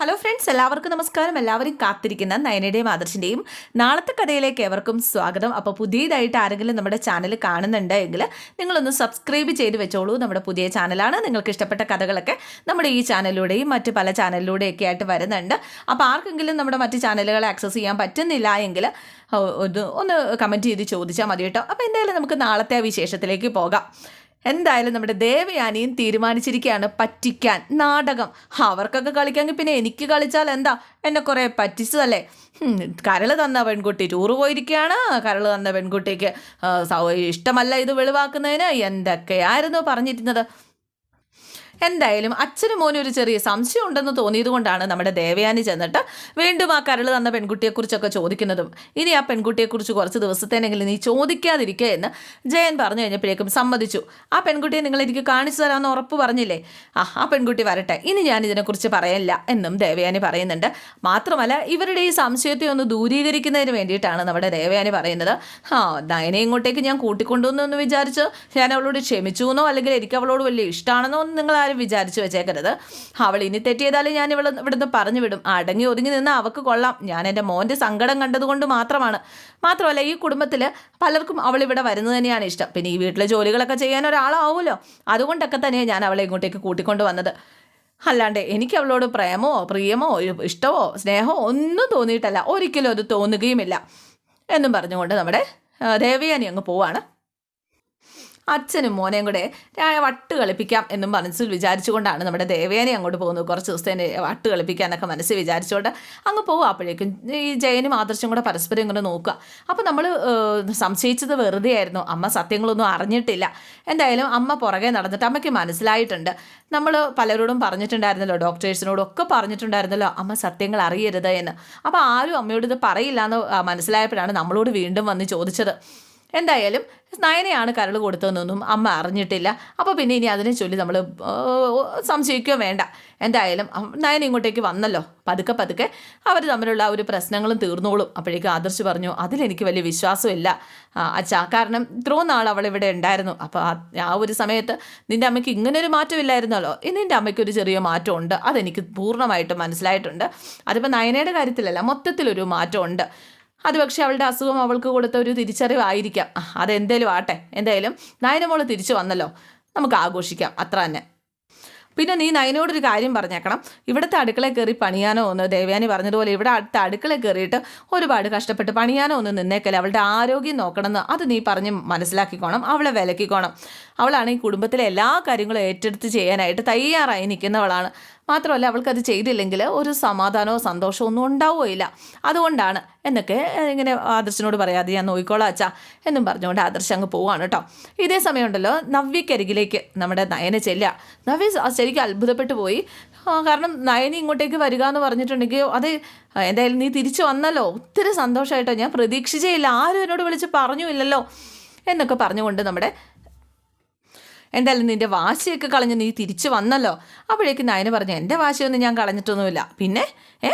Hello friends എല്ലാവർക്കും നമസ്കാരം. എല്ലാവരും കാത്തിരിക്കുന്ന നയനയുടെയും ആദർശിന്റെയും നാളത്തെ കഥയിലേക്ക് എവർക്കും സ്വാഗതം. അപ്പോൾ പുതിയതായിട്ട് ആരെങ്കിലും നമ്മുടെ ചാനൽ കാണുന്നുണ്ടെങ്കിൽ നിങ്ങളൊന്ന് സബ്സ്ക്രൈബ് ചെയ്ത് വെച്ചോളൂ. നമ്മുടെ പുതിയ ചാനലാണ് നിങ്ങൾക്ക് ഇഷ്ടപ്പെട്ട കഥകളൊക്കെ നമ്മുടെ ഈ ചാനലിലൂടെയും മറ്റ് പല ചാനലിലൂടെയൊക്കെ ആയിട്ട് വരുന്നുണ്ട്. അപ്പോൾ ആർക്കെങ്കിലും നമ്മുടെ മറ്റ് ചാനലുകൾ ആക്സസ് ചെയ്യാൻ പറ്റുന്നില്ല എങ്കിൽ ഒന്ന് കമന്റ് ചെയ്ത് ചോദിച്ചാൽ മതി കേട്ടോ അപ്പോൾ എന്തായാലും നമുക്ക് നാളത്തെ വിശേഷത്തിലേക്ക് പോകാം. എന്തായാലും നമ്മുടെ ദേവയാനിയും തീരുമാനിച്ചിരിക്കുകയാണ് പറ്റിക്കാൻ. നാടകം. അവർക്കൊക്കെ കളിക്കാമെങ്കിൽ പിന്നെ എനിക്ക് കളിച്ചാൽ എന്താ? എന്നെ കുറേ പറ്റിച്ചതല്ലേ? കരൾ തന്ന പെൺകുട്ടി ടൂറ് പോയിരിക്കുകയാണ്. കരൾ തന്ന പെൺകുട്ടിക്ക് ഇഷ്ടമല്ല ഇത് വെളിവാക്കുന്നതിന് എന്തൊക്കെയായിരുന്നു പറഞ്ഞിരുന്നത്? എന്തായാലും അച്ഛനും മോനും ഒരു ചെറിയ സംശയം ഉണ്ടെന്ന് തോന്നിയത് കൊണ്ടാണ് നമ്മുടെ ദേവയാനി ചെന്നിട്ട് വീണ്ടും ആ കരൾ തന്ന പെൺകുട്ടിയെക്കുറിച്ചൊക്കെ ചോദിക്കുന്നതും. ഇനി ആ പെൺകുട്ടിയെക്കുറിച്ച് കുറച്ച് ദിവസത്തേനെങ്കിലും നീ ചോദിക്കാതിരിക്കുക എന്ന് ജയൻ പറഞ്ഞു കഴിഞ്ഞപ്പോഴേക്കും സമ്മതിച്ചു. ആ പെൺകുട്ടിയെ നിങ്ങൾ എനിക്ക് കാണിച്ചു തരാമെന്ന് ഉറപ്പ് പറഞ്ഞില്ലേ? ആ ആ പെൺകുട്ടി വരട്ടെ. ഇനി ഞാൻ ഇതിനെക്കുറിച്ച് പറയില്ല എന്നും ദേവയാനി പറയുന്നുണ്ട്. മാത്രമല്ല ഇവരുടെ ഈ സംശയത്തെ ഒന്ന് ദൂരീകരിക്കുന്നതിന് വേണ്ടിയിട്ടാണ് നമ്മുടെ ദേവയാനി പറയുന്നത്. ആ നയനെ ഇങ്ങോട്ടേക്ക് ഞാൻ കൂട്ടിക്കൊണ്ടുവന്നു എന്ന് വിചാരിച്ച് ഞാൻ അവളോട് ക്ഷമിച്ചു എന്നോ അല്ലെങ്കിൽ എനിക്ക് അവളോട് വലിയ ഇഷ്ടമാണെന്നോ നിങ്ങൾ ആരും വിചാരിച്ചു വെച്ചേക്കരുത്. അവൾ ഇനി തെറ്റിയതാലും ഞാൻ ഇവൾ ഇവിടുന്ന് പറഞ്ഞു വിടും. അടങ്ങി ഒതുങ്ങി നിന്ന് അവൾക്ക് കൊള്ളാം. ഞാൻ എന്റെ മോന്റെ സങ്കടം കണ്ടതുകൊണ്ട് മാത്രമാണ്. മാത്രമല്ല ഈ കുടുംബത്തിൽ പലർക്കും അവൾ ഇവിടെ വരുന്നത് തന്നെയാണ് ഇഷ്ടം. പിന്നെ ഈ വീട്ടിലെ ജോലികളൊക്കെ ചെയ്യാൻ ഒരാളാവുമല്ലോ. അതുകൊണ്ടൊക്കെ തന്നെയാണ് ഞാൻ അവളെ ഇങ്ങോട്ടേക്ക് കൂട്ടിക്കൊണ്ട് വന്നത്. അല്ലാണ്ട് എനിക്ക് അവളോട് പ്രേമോ പ്രിയമോ ഇഷ്ടമോ സ്നേഹമോ ഒന്നും തോന്നിയിട്ടല്ല. ഒരിക്കലും അത് തോന്നുകയുമില്ല. എന്നും പറഞ്ഞുകൊണ്ട് നമ്മുടെ ദേവിയാനി ദേവയാനി അങ്ങ് പോവാണ്. അച്ഛനും മോനെയും കൂടെ വട്ട് കളിപ്പിക്കാം എന്നും മനസ്സിൽ വിചാരിച്ചുകൊണ്ടാണ് നമ്മുടെ ദേവേനെ അങ്ങോട്ട് പോകുന്നത്. കുറച്ച് ദിവസത്തേന് വട്ട് കളിപ്പിക്കാനൊക്കെ മനസ്സിൽ വിചാരിച്ചുകൊണ്ട് അങ്ങ് പോകും അപ്പോഴേക്കും. ഈ ജയനും ആദർശം കൂടെ പരസ്പരം ഇങ്ങനെ നോക്കുക. അപ്പോൾ നമ്മൾ സംശയിച്ചത് വെറുതെ ആയിരുന്നു. അമ്മ സത്യങ്ങളൊന്നും അറിഞ്ഞിട്ടില്ല. എന്തായാലും അമ്മ പുറകെ നടന്നിട്ട് അമ്മയ്ക്ക് മനസ്സിലായിട്ടുണ്ട്. നമ്മൾ പലരോടും പറഞ്ഞിട്ടുണ്ടായിരുന്നല്ലോ ഡോക്ടേഴ്സിനോടും ഒക്കെ പറഞ്ഞിട്ടുണ്ടായിരുന്നല്ലോ അമ്മ സത്യങ്ങൾ അറിയരുത് എന്ന്. അപ്പോൾ ആരും അമ്മയോട് ഇത് പറയില്ല എന്ന് മനസ്സിലായപ്പോഴാണ് നമ്മളോട് വീണ്ടും വന്ന് ചോദിച്ചത്. എന്തായാലും നയനയാണ് കരൾ കൊടുത്തതെന്നൊന്നും അമ്മ അറിഞ്ഞിട്ടില്ല. അപ്പോൾ പിന്നെ ഇനി അതിനെ ചൊല്ലി നമ്മൾ സംശയിക്കുകയോ വേണ്ട. എന്തായാലും നയന ഇങ്ങോട്ടേക്ക് വന്നല്ലോ. പതുക്കെ പതുക്കെ അവർ തമ്മിലുള്ള ഒരു പ്രശ്നങ്ങളും തീർന്നോളും. അപ്പോഴേക്കും ആദർശ് പറഞ്ഞു അതിലെനിക്ക് വലിയ വിശ്വാസമില്ല. അച്ഛാ കാരണം ഇത്രയും നാൾ അവൾ ഇവിടെ ഉണ്ടായിരുന്നു. അപ്പോൾ ആ- ഒരു സമയത്ത് നിന്റെ അമ്മയ്ക്ക് ഇങ്ങനെ ഒരു മാറ്റമില്ലായിരുന്നല്ലോ. ഇനി അമ്മയ്ക്ക് ഒരു ചെറിയ മാറ്റമുണ്ട്. അതെനിക്ക് പൂർണമായിട്ടും മനസ്സിലായിട്ടുണ്ട്. അതിപ്പോൾ നയനയുടെ കാര്യത്തിലല്ല മൊത്തത്തിലൊരു മാറ്റമുണ്ട്. അത് പക്ഷേ അവളുടെ അസുഖം അവൾക്ക് കൊടുത്ത ഒരു തിരിച്ചറിവായിരിക്കാം. അതെന്തേലും ആട്ടെ. എന്തായാലും നയനമോൾ തിരിച്ചു വന്നല്ലോ. നമുക്ക് ആഘോഷിക്കാം. അത്ര തന്നെ. പിന്നെ നീ നയനോടൊരു കാര്യം പറഞ്ഞേക്കണം. ഇവിടുത്തെ അടുക്കളയിൽ കയറി പണിയാനോ ഒന്ന് ദേവയാനി പറഞ്ഞതുപോലെ ഇവിടെ അടുത്ത അടുക്കളയിൽ കയറിയിട്ട് ഒരുപാട് കഷ്ടപ്പെട്ട് പണിയാനോ ഒന്ന് നിന്നേക്കല്ലേ. അവളുടെ ആരോഗ്യം നോക്കണമെന്ന് അത് നീ പറഞ്ഞ് മനസ്സിലാക്കിക്കോണം. അവളെ വിലക്കിക്കോണം. അവളാണ് ഈ കുടുംബത്തിലെ എല്ലാ കാര്യങ്ങളും ഏറ്റെടുത്ത് ചെയ്യാനായിട്ട് തയ്യാറായി നിൽക്കുന്നവളാണ്. മാത്രമല്ല അവൾക്കത് ചെയ്തില്ലെങ്കിൽ ഒരു സമാധാനമോ സന്തോഷമോ ഒന്നും ഉണ്ടാവുകയില്ല. അതുകൊണ്ടാണ് എന്നൊക്കെ ഇങ്ങനെ ആദർശനോട് പറയാതെ ഞാൻ നോക്കിക്കോളാം അച്ഛാ എന്നും പറഞ്ഞുകൊണ്ട് ആദർശ് അങ്ങ് പോവാണ് കേട്ടോ. ഇതേ സമയമുണ്ടല്ലോ നവ്യക്കരികിലേക്ക് നമ്മുടെ നയന ചെല്ലുക. നവ്യ ശരിക്കും അത്ഭുതപ്പെട്ടു പോയി. കാരണം നയനി ഇങ്ങോട്ടേക്ക് വരിക എന്ന് പറഞ്ഞിട്ടുണ്ടെങ്കിൽ അത് എന്തായാലും നീ തിരിച്ചു വന്നല്ലോ. ഒത്തിരി സന്തോഷമായിട്ടോ ഞാൻ പ്രതീക്ഷിച്ചേ ഇല്ല. ആരും എന്നോട് വിളിച്ച് പറഞ്ഞുമില്ലല്ലോ എന്നൊക്കെ പറഞ്ഞുകൊണ്ട് നമ്മുടെ എന്തായാലും നിന്റെ വാശിയൊക്കെ കളഞ്ഞ് നീ തിരിച്ചു വന്നല്ലോ. അപ്പോഴേക്ക് നയന പറഞ്ഞു എന്റെ വാശിയൊന്നും ഞാൻ കളഞ്ഞിട്ടൊന്നുമില്ല. പിന്നെ ഏ?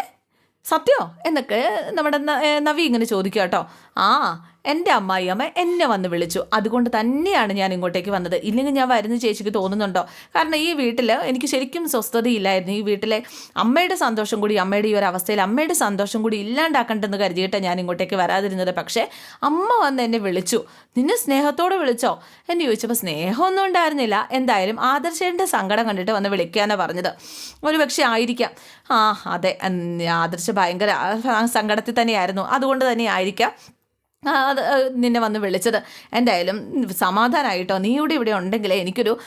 സത്യോ? എന്നൊക്കെ നമ്മുടെ നവി ഇങ്ങനെ ചോദിക്കുക കേട്ടോ. ആ എന്റെ അമ്മായിയമ്മ എന്നെ വന്ന് വിളിച്ചു. അതുകൊണ്ട് തന്നെയാണ് ഞാൻ ഇങ്ങോട്ടേക്ക് വന്നത്. ഇല്ലെങ്കിൽ ഞാൻ വരുന്ന ചേച്ചിക്ക് തോന്നുന്നുണ്ടോ? കാരണം ഈ വീട്ടിൽ എനിക്ക് ശരിക്കും സ്വസ്ഥതയില്ലായിരുന്നു. ഈ വീട്ടിലെ അമ്മയുടെ സന്തോഷം കൂടി അമ്മയുടെ ഈ ഒരു അവസ്ഥയിൽ അമ്മയുടെ സന്തോഷം കൂടി ഇല്ലാണ്ടാക്കണ്ടെന്ന് കരുതിയിട്ടാണ് ഞാൻ ഇങ്ങോട്ടേക്ക് വരാതിരുന്നത്. പക്ഷേ അമ്മ വന്ന് എന്നെ വിളിച്ചു. നിന്നെ സ്നേഹത്തോടെ വിളിച്ചോ? എന്ന് ചോദിച്ചപ്പോൾ സ്നേഹമൊന്നും ഉണ്ടായിരുന്നില്ല. എന്തായാലും ആദർശേന്റെ സങ്കടം കണ്ടിട്ട് വന്ന് വിളിക്കാനാണ് പറഞ്ഞത്. ഒരു പക്ഷേ ആയിരിക്കാം. ആ അതെ. ആദർശ ഭയങ്കര സങ്കടത്തിൽ തന്നെയായിരുന്നു. അതുകൊണ്ട് തന്നെ ആയിരിക്കാം. അത് നിന്നെ വന്ന് വിളിച്ചത്. എന്തായാലും സമാധാനമായിട്ടോ നീ ഇവിടെ ഇവിടെ ഉണ്ടെങ്കിലേ എനിക്കൊരു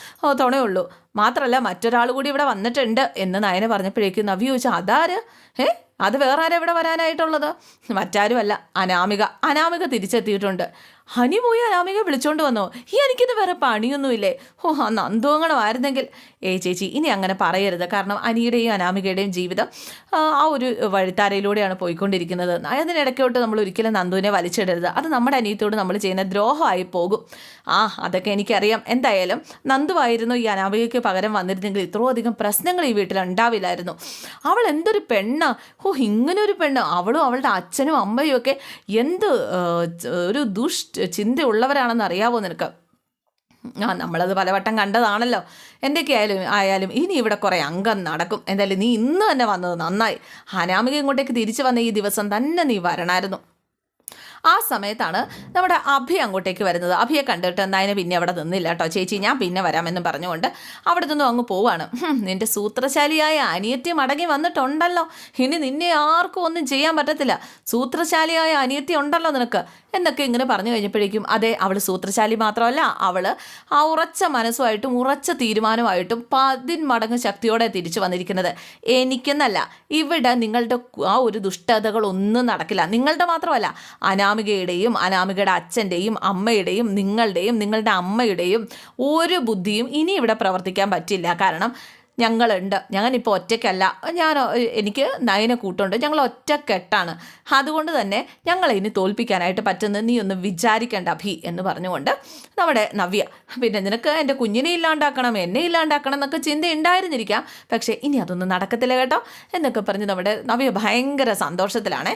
തുണയുള്ളൂ. മാത്രമല്ല മറ്റൊരാൾ കൂടി ഇവിടെ വന്നിട്ടുണ്ട് എന്ന് നയന പറഞ്ഞപ്പോഴേക്കും നവ്യ ചോദിച്ചു അതാര്? ഏ അത് വേറെ ആരാ ഇവിടെ വരാനായിട്ടുള്ളത്? മറ്റാരുമല്ല അനാമിക. അനാമിക തിരിച്ചെത്തിയിട്ടുണ്ട്. ഹനി പോയി അനാമിക വിളിച്ചോണ്ട് വന്നോ? ഈ എനിക്കിത് വേറെ പണിയൊന്നുമില്ലേ? ഓ ആ നന്ദോങ്ങളുമായിരുന്നെങ്കിൽ ഏ ചേച്ചി ഇനി അങ്ങനെ പറയരുത്. കാരണം അനിയുടെയും അനാമികയുടെയും ജീവിതം ആ, ഒരു വഴിത്താരയിലൂടെയാണ് പോയിക്കൊണ്ടിരിക്കുന്നത്. അതിനിടയ്ക്കോട്ട് നമ്മൾ ഒരിക്കലും നന്ദുവിനെ വലിച്ചിടരുത്. അത് നമ്മുടെ അനിയത്തോട് നമ്മൾ ചെയ്യുന്ന ദ്രോഹമായി പോകും. ആ അതൊക്കെ എനിക്കറിയാം. എന്തായാലും നന്ദുവായിരുന്നു ഈ അനാമികയ്ക്ക് പകരം വന്നിരുന്നെങ്കിൽ ഇത്രയും അധികം പ്രശ്നങ്ങൾ ഈ വീട്ടിൽ ഉണ്ടാവില്ലായിരുന്നു. അവൾ എന്തൊരു പെണ്ണാ. ഓ ഇങ്ങനെ ഒരു പെണ്ണ്. അവളും അവളുടെ അച്ഛനും അമ്മയും ഒക്കെ എന്ത് ഒരു ദുഷ് ചിന്തയുള്ളവരാണെന്ന് അറിയാവോ നിനക്ക്? ആ നമ്മളത് പലവട്ടം കണ്ടതാണല്ലോ. എന്റെയൊക്കെ ആയാലും ആയാലും ഇനി ഇവിടെ കുറേ അംഗം നടക്കും. എന്തായാലും നീ ഇന്ന് തന്നെ വന്നത് നന്നായി. അനാമിക ഇങ്ങോട്ടേക്ക് തിരിച്ചു വന്ന ഈ ദിവസം തന്നെ നീ വരണമായിരുന്നു ആ സമയത്താണ് നമ്മുടെ അഭി അങ്ങോട്ടേക്ക് വരുന്നത്. അഭിയെ കണ്ടിട്ട് നയന പിന്നെ അവിടെ നിന്നില്ല കേട്ടോ. ചേച്ചി ഞാൻ പിന്നെ വരാമെന്ന് പറഞ്ഞുകൊണ്ട് അവിടെ നിന്നും അങ്ങ് പോവാണ്. നിന്റെ സൂത്രശാലിയായ അനിയത്തി മടങ്ങി വന്നിട്ടുണ്ടല്ലോ. ഇനി നിന്നെ ആർക്കും ഒന്നും ചെയ്യാൻ പറ്റത്തില്ല. സൂത്രശാലിയായ അനിയത്തി ഉണ്ടല്ലോ നിനക്ക്. എന്നൊക്കെ ഇങ്ങനെ പറഞ്ഞു കഴിഞ്ഞപ്പോഴേക്കും അതെ അവൾ സൂത്രശാലി മാത്രമല്ല അവൾ ആ ഉറച്ച മനസ്സുമായിട്ടും ഉറച്ച തീരുമാനമായിട്ടും പതിൻ മടങ്ങ് ശക്തിയോടെ തിരിച്ചു വന്നിരിക്കുന്നത്. എനിക്കെന്നല്ല ഇവിടെ നിങ്ങളുടെ ആ ഒരു ദുഷ്ടതകളൊന്നും നടക്കില്ല. നിങ്ങളുടെ മാത്രമല്ല അനാമികയുടെയും അനാമികയുടെ അച്ഛന്റെയും അമ്മയുടെയും നിങ്ങളുടെയും നിങ്ങളുടെ അമ്മയുടെയും ഒരു ബുദ്ധിയും ഇനി ഇവിടെ പ്രവർത്തിക്കാൻ പറ്റില്ല. കാരണം ഞങ്ങളുണ്ട്. ഞങ്ങനിപ്പോൾ ഒറ്റയ്ക്കല്ല. ഞാൻ എനിക്ക് നയന കൂട്ടുണ്ട്. ഞങ്ങൾ ഒറ്റക്കെട്ടാണ്. അതുകൊണ്ട് തന്നെ ഞങ്ങളെ ഇനി തോൽപ്പിക്കാനായിട്ട് പറ്റുന്നത് നീ ഒന്ന് വിചാരിക്കേണ്ട അഭി എന്ന് പറഞ്ഞുകൊണ്ട് നമ്മുടെ നവ്യ പിന്നെ നിനക്ക് എന്റെ കുഞ്ഞിനെ ഇല്ലാണ്ടാക്കണം എന്നെ ഇല്ലാണ്ടാക്കണം എന്നൊക്കെ ചിന്ത ഉണ്ടായിരുന്നിരിക്കാം പക്ഷേ ഇനി അതൊന്നും നടക്കത്തില്ല കേട്ടോ. എന്നൊക്കെ പറഞ്ഞ് നമ്മുടെ നവ്യ ഭയങ്കര സന്തോഷത്തിലാണേ.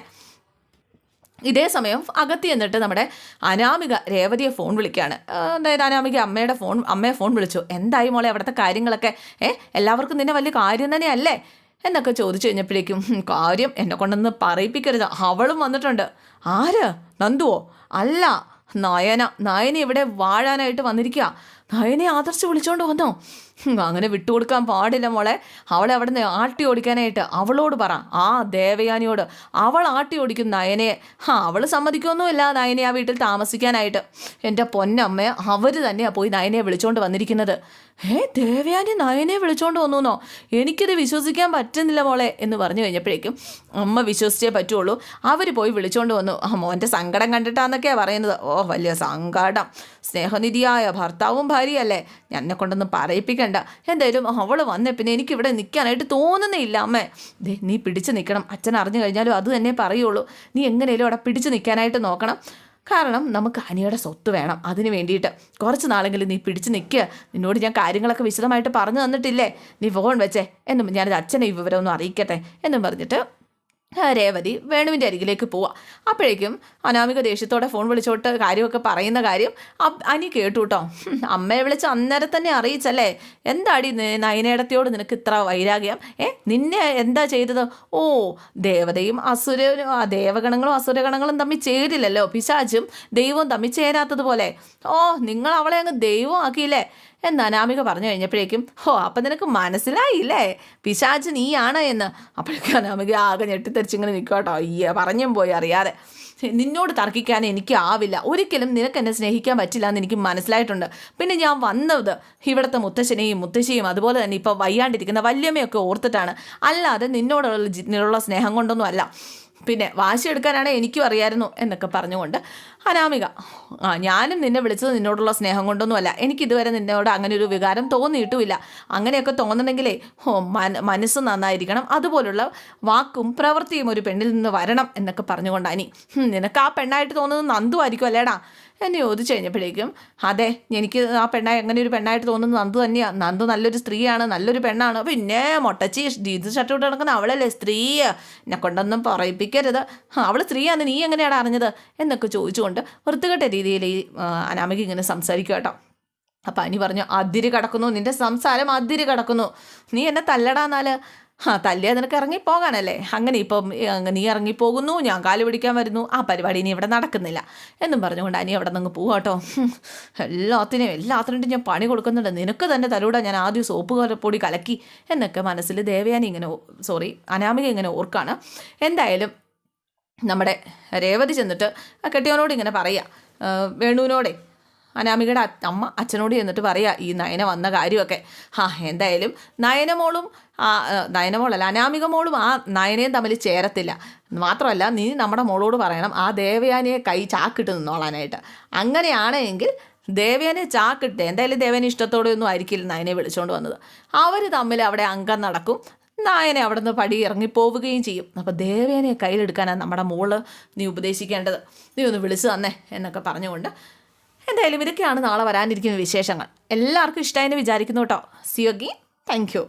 ഇതേ സമയം അകത്ത് ചെന്നിട്ട് നമ്മുടെ അനാമിക രേവതിയെ ഫോൺ വിളിക്കുകയാണ്. അതായത് അനാമിക അമ്മയുടെ ഫോൺ അമ്മയെ ഫോൺ വിളിച്ചു. എന്തായി മോളെ അവിടുത്തെ കാര്യങ്ങളൊക്കെ? ഏ എല്ലാവർക്കും നിന്നെ വലിയ കാര്യം തന്നെയല്ലേ? എന്നൊക്കെ ചോദിച്ചു കഴിഞ്ഞപ്പോഴേക്കും കാര്യം എന്നെ കൊണ്ടൊന്ന് പറയിപ്പിക്കരുത്. അവളും വന്നിട്ടുണ്ട്. ആര്? നന്ദുവോ? അല്ല നയന നയന ഇവിടെ വാഴാനായിട്ട് വന്നിരിക്കുക നയനെ ആദർശ് വിളിച്ചോണ്ട് വന്നോ? അങ്ങനെ വിട്ടുകൊടുക്കാൻ പാടില്ല മോളെ. അവളെ അവിടെ നിന്ന് ആട്ടി ഓടിക്കാനായിട്ട് അവളോട് പറ. ആ ദേവയാനിയോട്. അവൾ ആട്ടി ഓടിക്കും നയനയെ. ആ അവൾ സമ്മതിക്കൊന്നുമില്ല നയനെ ആ വീട്ടിൽ താമസിക്കാനായിട്ട്. എന്റെ പൊന്നമ്മ അവർ തന്നെയാണ് പോയി നയനെ വിളിച്ചോണ്ട് വന്നിരിക്കുന്നത്. ഏ ദേവയാനി നയനെ വിളിച്ചോണ്ട് വന്നുന്നോ? എനിക്കിത് വിശ്വസിക്കാൻ പറ്റുന്നില്ല മോളെ എന്ന് പറഞ്ഞു കഴിഞ്ഞപ്പോഴേക്കും അമ്മ വിശ്വസിച്ചേ പറ്റുള്ളൂ. അവർ പോയി വിളിച്ചോണ്ട് വന്നു. ആ മോന്റെ സങ്കടം കണ്ടിട്ടാന്നൊക്കെയാണ് പറയുന്നത്. ഓ വലിയ സങ്കടം. സ്നേഹനിധിയായ ഭർത്താവും ഭാര്യയല്ലേ. എന്നെ കൊണ്ടൊന്നും പറയിപ്പിക്കണ്ട. എന്തായാലും അവൾ വന്നേ പിന്നെ എനിക്കിവിടെ നിൽക്കാനായിട്ട് തോന്നുന്നില്ല അമ്മേ. ദേ നീ പിടിച്ചു നിൽക്കണം അച്ഛൻ അറിഞ്ഞു കഴിഞ്ഞാലും അത് തന്നെ പറയുള്ളൂ. നീ എങ്ങനെയും അവിടെ പിടിച്ചു നിൽക്കാനായിട്ട് നോക്കണം. കാരണം നമുക്ക് അനിയുടെ സ്വത്ത് വേണം. അതിന് വേണ്ടിയിട്ട് കുറച്ച് നാളെങ്കിലും നീ പിടിച്ചു നിൽക്കുക നിന്നോട് ഞാൻ കാര്യങ്ങളൊക്കെ വിശദമായിട്ട് പറഞ്ഞു തന്നിട്ടില്ലേ? നീ ഫോൺ വെച്ചേ. എന്നും ഞാനത് അച്ഛനെ വിവരമൊന്നും അറിയിക്കട്ടെ എന്നും പറഞ്ഞിട്ട് രേവതി വേണുവിന്റെ അരികിലേക്ക് പോവാം. അപ്പോഴേക്കും അനാമിക ദേഷ്യത്തോടെ ഫോൺ വിളിച്ചോട്ട് കാര്യമൊക്കെ പറയുന്ന കാര്യം അനി കേട്ടു കേട്ടോ അമ്മയെ വിളിച്ച് അന്നേരം തന്നെ അറിയിച്ചല്ലേ? എന്താടി നയനേടത്തിയോട് നിനക്ക് ഇത്ര വൈരാഗ്യം? ഏ നിന്നെ എന്താ ചെയ്തത്? ഓ ദേവതയും അസുരനും ദേവഗണങ്ങളും അസുരഗണങ്ങളും തമ്മിൽ ചേരില്ലല്ലോ. പിശാചും ദൈവവും തമ്മിൽ ചേരാത്തതുപോലെ. ഓ നിങ്ങൾ അവളെ അങ്ങ് ദൈവം ആക്കിയില്ലേ എന്ന് അനാമിക പറഞ്ഞു കഴിഞ്ഞപ്പോഴേക്കും ഹോ അപ്പം നിനക്ക് മനസ്സിലായില്ലേ? പിശാച് നീയാണ് എന്ന്. അപ്പോഴേക്കും അനാമിക ആകെ ഞെട്ടിത്തെറിച്ചിങ്ങനെ നിൽക്കോട്ടോ കേട്ടോ. അയ്യ പറഞ്ഞും പോയി അറിയാതെ. നിന്നോട് തർക്കിക്കാൻ എനിക്ക് ആവില്ല. ഒരിക്കലും നിനക്ക് എന്നെ സ്നേഹിക്കാൻ പറ്റില്ല എന്ന് എനിക്ക് മനസ്സിലായിട്ടുണ്ട്. പിന്നെ ഞാൻ വന്നത് ഇവിടുത്തെ മുത്തശ്ശനെയും മുത്തശ്ശിയും അതുപോലെ തന്നെ ഇപ്പോൾ വയ്യാണ്ടിരിക്കുന്ന വല്യമ്മയൊക്കെ ഓർത്തിട്ടാണ്. അല്ലാതെ നിന്നോടുള്ള സ്നേഹം കൊണ്ടൊന്നും അല്ല പിന്നെ വാശി എടുക്കാനാണ് എനിക്കും അറിയായിരുന്നു എന്നൊക്കെ പറഞ്ഞുകൊണ്ട് അനാമിക ആ ഞാനും നിന്നെ വിളിച്ചത് നിന്നോടുള്ള സ്നേഹം കൊണ്ടൊന്നുമല്ല. എനിക്കിതുവരെ നിന്നോട് അങ്ങനെ ഒരു വികാരം തോന്നിയിട്ടുമില്ല. അങ്ങനെയൊക്കെ തോന്നണമെങ്കിലേ ഓ മന മനസ്സ് നന്നായിരിക്കണം. അതുപോലുള്ള വാക്കും പ്രവൃത്തിയും ഒരു പെണ്ണിൽ നിന്ന് വരണം എന്നൊക്കെ പറഞ്ഞുകൊണ്ട് അനി നിനക്ക് ആ പെണ്ണായിട്ട് തോന്നുന്നത് നന്ദു ആയിരിക്കും അല്ലേടാ? എന്നെ ചോദിച്ചു കഴിഞ്ഞപ്പോഴേക്കും അതെ എനിക്ക് ആ പെണ്ണായി അങ്ങനെ ഒരു പെണ്ണായിട്ട് തോന്നുന്നത് നന്ദു തന്നെയാണ് നന്ദു നല്ലൊരു സ്ത്രീയാണ് നല്ലൊരു പെണ്ണാണ്. പിന്നെ മുട്ടച്ചി ജീത് ഷർട്ട് ഇട്ട് നടക്കുന്ന അവളല്ലേ സ്ത്രീ? എന്നെ കൊണ്ടൊന്നും പറയിപ്പിക്കരുത്. അവൾ സ്ത്രീയാണ് നീ എങ്ങനെയാണ് അറിഞ്ഞത്? എന്നൊക്കെ ചോദിച്ചുകൊണ്ട് വൃത്തികെട്ട രീതിയിൽ ഈ അനാമിക ഇങ്ങനെ സംസാരിക്കും കേട്ടോ. അപ്പം അനി പറഞ്ഞു അതിര് കിടക്കുന്നു നിന്റെ സംസാരം അതിര് കടക്കുന്നു. നീ എന്നെ തല്ലടാന്നാൽ ആ തല്ലിയാ നിനക്ക് ഇറങ്ങിപ്പോകാനല്ലേ? അങ്ങനെ ഇപ്പം നീ ഇറങ്ങി നീ ഇറങ്ങിപ്പോകുന്നു ഞാൻ കാൽ പിടിക്കാൻ വരുന്നു. ആ പരിപാടി ഇനി ഇവിടെ നടക്കുന്നില്ല. എന്നും പറഞ്ഞുകൊണ്ട് അനി അവിടെ നിന്ന് പോവാട്ടോ എല്ലാത്തിനും എല്ലാത്തിനും ഞാൻ പണി കൊടുക്കുന്നുണ്ട്. നിനക്ക് തന്നെ തലൂടെ ഞാൻ ആദ്യം സോപ്പ് പൊടി കലക്കി. എന്നൊക്കെ മനസ്സിൽ ദേവയാനി ഇങ്ങനെ സോറി അനാമിക ഇങ്ങനെ ഓർക്കാണ്. എന്തായാലും നമ്മുടെ രേവതി ചെന്നിട്ട് കെട്ടിയവനോട് ഇങ്ങനെ പറയുക വേണുവിനോടെ അനാമികയുടെ അമ്മ അച്ഛനോട് ചെന്നിട്ട് പറയുക ഈ നയന വന്ന കാര്യമൊക്കെ. ആ എന്തായാലും നയനമോളും ആ നയനമോളല്ല അനാമിക മോളും ആ നയനയും തമ്മിൽ ചേരത്തില്ല. മാത്രമല്ല നീ നമ്മുടെ മോളോട് പറയണം ആ ദേവയാനിയെ കൈ ചാക്കിട്ട് നിന്നോളാനായിട്ട്. അങ്ങനെയാണെങ്കിൽ ദേവേനെ ചാക്കിട്ട് എന്തായാലും ദേവേനെ ഇഷ്ടത്തോടെ ഒന്നും ആയിരിക്കില്ല നയനെ വിളിച്ചുകൊണ്ട് വന്നത്. അവർ തമ്മിൽ അവിടെ അംഗം നടക്കും നായനെ അവിടെ നിന്ന് പടി ഇറങ്ങിപ്പോവുകയും ചെയ്യും. അപ്പോൾ ദേവേനെ കയ്യിലെടുക്കാനാണ് നമ്മുടെ മോൾ നീ ഉപദേശിക്കേണ്ടത്. നീ ഒന്ന് വിളിച്ചു തന്നേ എന്നൊക്കെ പറഞ്ഞുകൊണ്ട് എന്തായാലും ഇതൊക്കെയാണ് നാളെ വരാനിരിക്കുന്ന വിശേഷങ്ങൾ. എല്ലാവർക്കും ഇഷ്ടമായെന്ന് വിചാരിക്കുന്നു കേട്ടോ. സിയോഗി താങ്ക് യു